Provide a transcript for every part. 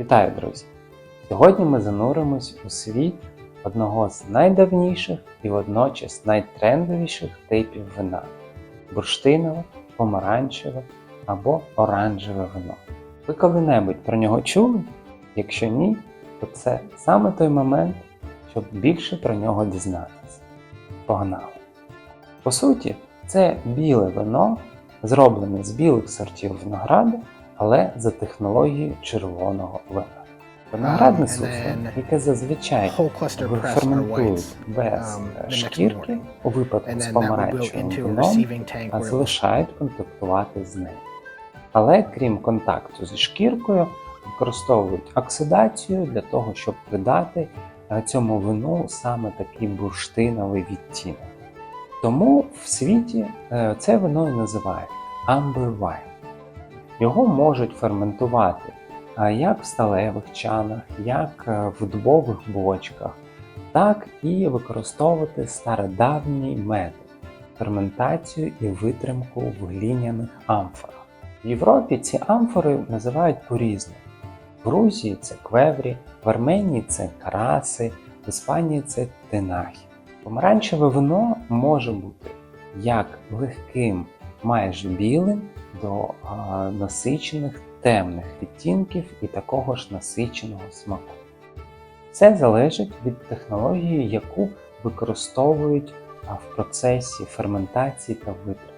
Вітаю, друзі! Сьогодні ми зануримось у світ одного з найдавніших і водночас найтрендовіших типів вина бурштинове, помаранчеве або оранжеве вино. Ви коли-небудь про нього чули? Якщо ні, то це саме той момент, щоб більше про нього дізнатися. Погнали! По суті, це біле вино, зроблене з білих сортів винограду, але за технологією червоного вина. Виноградне Um, сусло, яке зазвичай ферментують без um, е, шкірки, у випадку з помаранчевим а залишають контактувати з нею. Але крім контакту зі шкіркою, використовують оксидацію для того, щоб придати е, цьому вину саме такий бурштиновий відтінок. Тому в світі е, це вино і називають Amber Wine. Його можуть ферментувати як в сталевих чанах, як е, в дубових бочках, так і використовувати стародавній метод ферментацію і витримку в глиняних амфорах. В Європі ці амфори називають по-різному. В Грузії це квеврі, в Арменії це караси, в Іспанії це тенахи. Помаранчеве вино може бути як легким, майже білим, до а, насичених темних відтінків і такого ж насиченого смаку. Це залежить від технології, яку використовують а, в процесі ферментації та витримки.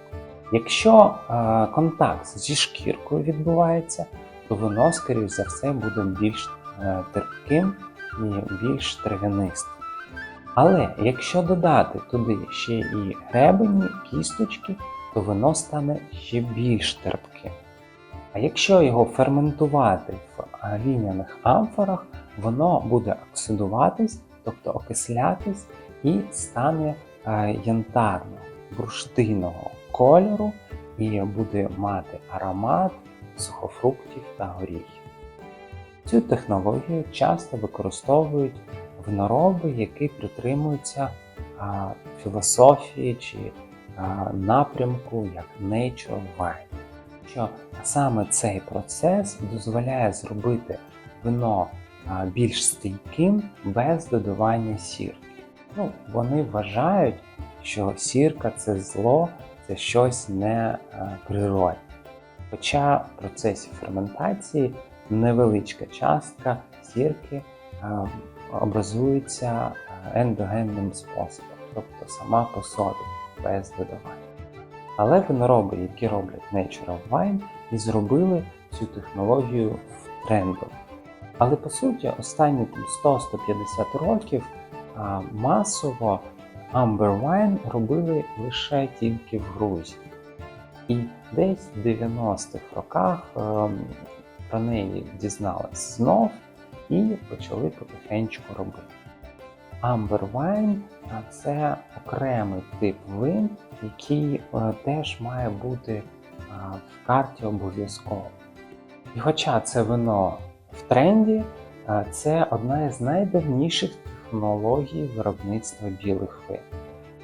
Якщо а, контакт зі шкіркою відбувається, то воно, скоріш за все, буде більш е, терпким і більш трав'янистим. Але якщо додати туди ще і гребені, кісточки, то воно стане ще більш терпким. А якщо його ферментувати в глиняних амфорах, воно буде оксидуватись, тобто окислятись, і стане е, янтарного, кольору, і буде мати аромат сухофруктів та горіхів. Цю технологію часто використовують винороби, які притримуються філософії чи напрямку як Nature Wine. Що саме цей процес дозволяє зробити вино більш стійким без додавання сірки. Ну, вони вважають, що сірка це зло, це щось не а, природне. Хоча в процесі ферментації невеличка частка сірки образується е, ендогенним способом, тобто сама по собі, без додавання. Але винороби, які роблять Natural Wine, і зробили цю технологію в тренду. Але по суті, останні 100-150 років а, масово Amber Wine робили лише тільки в Грузії. І десь в 90-х роках ем, про неї дізнались знов і почали потихеньку робити. Amber Wine це окремий тип вин, який е, теж має бути в карті обов'язково. І хоча це вино в тренді, це одна із найдавніших технологій виробництва білих вин.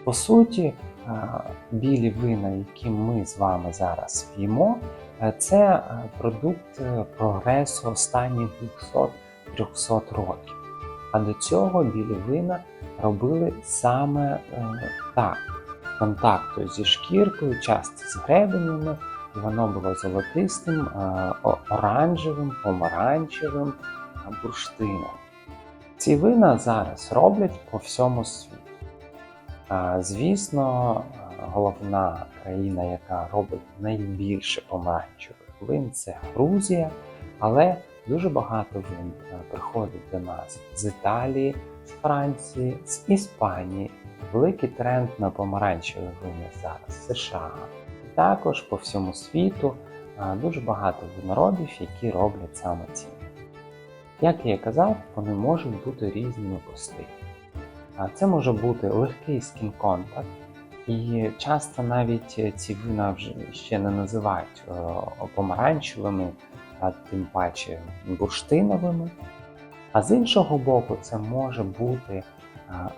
По суті, білі вина, які ми з вами зараз п'ємо, е, це е, продукт е, прогресу останніх 200-300 років. А до цього білі вина робили саме е, так: контакту зі шкіркою, часто з гребенями, і воно було золотистим, е, оранжевим, помаранчевим, бурштином. Ці вина зараз роблять по всьому світу. Звісно, е, головна країна, яка робить найбільше помаранчевих вин, це Грузія, але дуже багато вин е, приходить до нас з Італії, з Франції, з Іспанії. Великий тренд на помаранчеві вини зараз США. Також по всьому світу е, дуже багато виноробів, які роблять саме ці. Як я казав, вони можуть бути різними по стилю. Це може бути легкий скін-контакт, і часто навіть ці вина вже ще не називають е, помаранчевими, а тим паче бурштиновими. А з іншого боку, це може бути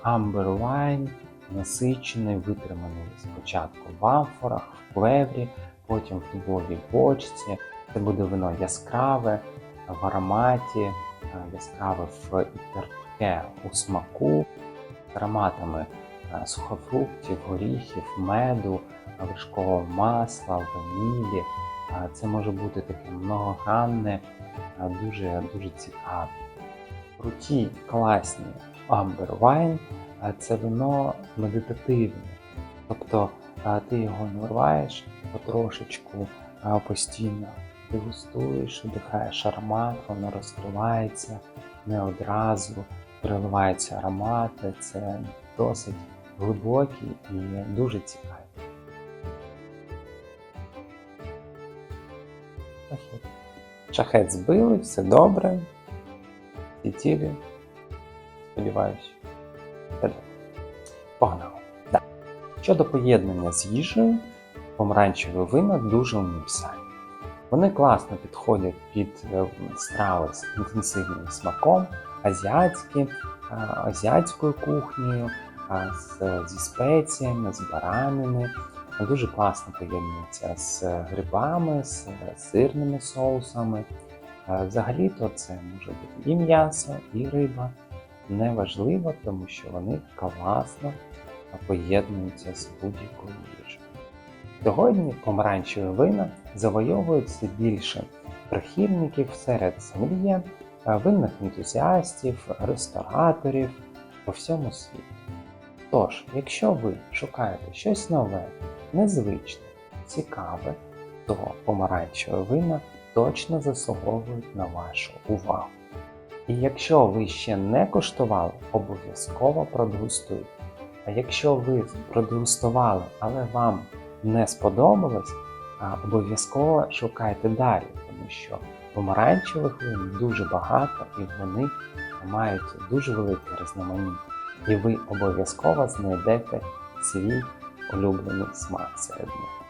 Wine, насичений, витриманий спочатку в амфорах, в клеврі, потім в дубовій бочці. Це буде вино яскраве, в ароматі, яскраве в терпке у смаку, з ароматами сухофруктів, горіхів, меду, вершкового масла, ванілі. Це може бути таке многогранне, дуже, дуже цікаве. Круті, класні Amber Wine це вино медитативне. Тобто ти його наливаєш потрошечку постійно, дегустуєш, вдихаєш аромат, воно розкривається не одразу, переливаються аромати. Це досить глибокі і дуже цікаві. Шахет. Шахет збили, все добре. Летіли. Сподіваюсь. Все. Погнали. Да. Щодо поєднання з їжею, помаранчеві вина дуже універсальні. Вони класно підходять під е, страви з інтенсивним смаком, азіатські, азіатською кухнею, зі спеціями, з баранини. Дуже класно поєднуються з грибами, з сирними соусами. Е, Взагалі-то це може бути і м'ясо, і риба. Неважливо, тому що вони класно поєднуються з будь-якою їжею. Сьогодні помаранчеві вина завойовують все більше прихильників серед сомельє, е, винних ентузіастів, рестораторів по всьому світу. Тож, якщо ви шукаєте щось нове, незвичне, цікаве, то помаранчеві вина точно заслуговують на вашу увагу. І якщо ви ще не коштували, обов'язково продегустуйте. А якщо ви продегустували, але вам не сподобалось, обов'язково шукайте далі, тому що помаранчевих вин дуже багато і вони мають дуже велике різноманіття. І ви обов'язково знайдете свій улюблений смак серед них.